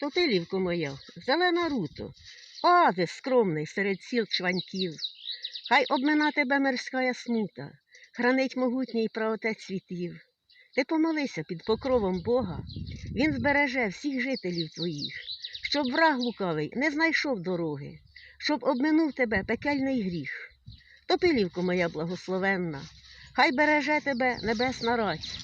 Топилівко моя, зелена руто, оазис скромний серед сіл чваньків. Хай обмина тебе мирська смута, хранить могутній праотець світів. Ти помолися під покровом Бога, Він збереже всіх жителів твоїх, щоб враг лукавий не знайшов дороги, щоб обминув тебе пекельний гріх. Топилівко моя благословенна, хай береже тебе небесна рать.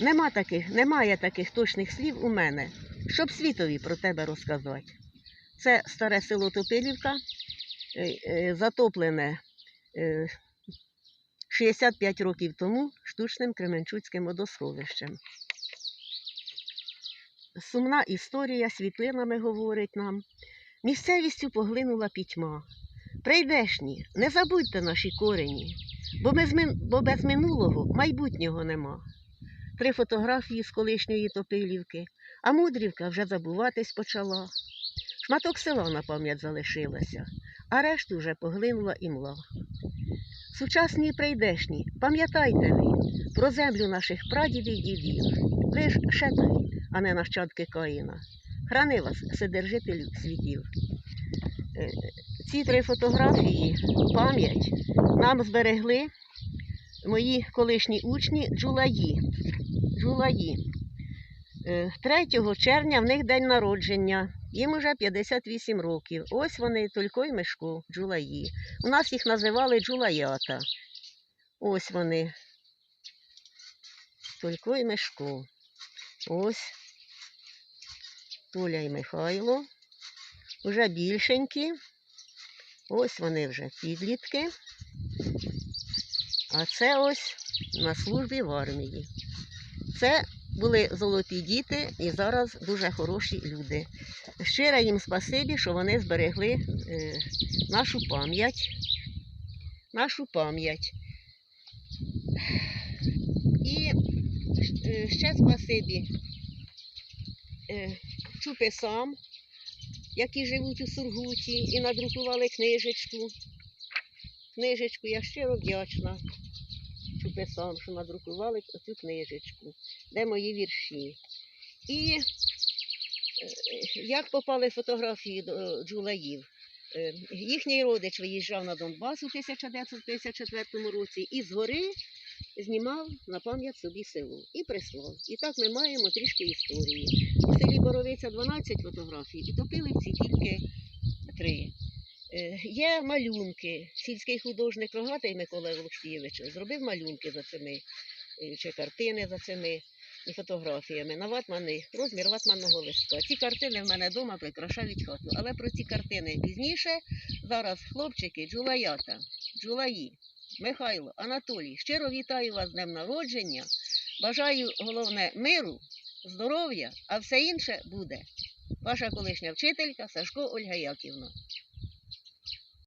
Нема таких, немає таких точних слів у мене, щоб світові про тебе розказати. Це старе село Топилівка, е, е, затоплене е, 65 років тому штучним Кременчуцьким водосховищем. Сумна історія світлинами говорить нам. Місцевістю поглинула пітьма. Прийдешні, не забудьте наші корені, бо без минулого майбутнього нема. Три фотографії з колишньої Топилівки, а мудрівка вже забуватись почала. Шматок села на пам'ять залишилася, а решту вже поглинула імла. Сучасні і прийдешні, пам'ятайте ви про землю наших прадідів і дідів. Ви ж шепелі, а не нащадки Каїна. Храни вас, Вседержителю світів. Е, Ці три фотографії, пам'ять, нам зберегли мої колишні учні Джулаї. Джулаї. Е, 3 червня в них день народження. Їм уже 58 років. Ось вони, Только і Мишко, Джулаї. У нас їх називали Джулаята. Ось вони. Только і Мишко. Ось. Толя і Михайло. Уже більшенькі. Ось вони вже підлітки. А це ось на службі в армії. Це були золоті діти і зараз дуже хороші люди. Щире їм спасибі, що вони зберегли е, нашу пам'ять. Нашу пам'ять. І е, ще спасибі е, чуписам, які живуть у Сургуті і надрукували книжечку. Книжечку я щиро вдячна чуписам, що надрукували цю книжечку, де мої вірші. І е, як попали фотографії до е, Джулаїв. Е, Їхній родич виїжджав на Донбас у 1954 році і згори знімав на пам'ять собі село і прислав. І так ми маємо трішки історії. У селі Боровиця 12 фотографій, і топиливці тільки три. Е, Є малюнки. Сільський художник Рогатий Микола Олексійович зробив малюнки за цими е, чи картини за цими фотографіями на ватмани, розмір ватманного листка. Ці картини в мене вдома прикрашають хату. Але про ці картини пізніше. Зараз хлопчики, джулаята, джулаї, Михайло, Анатолій. Щиро вітаю вас з днем народження. Бажаю головне миру, здоров'я, а все інше буде. Ваша колишня вчителька Сашко Ольга Яківна.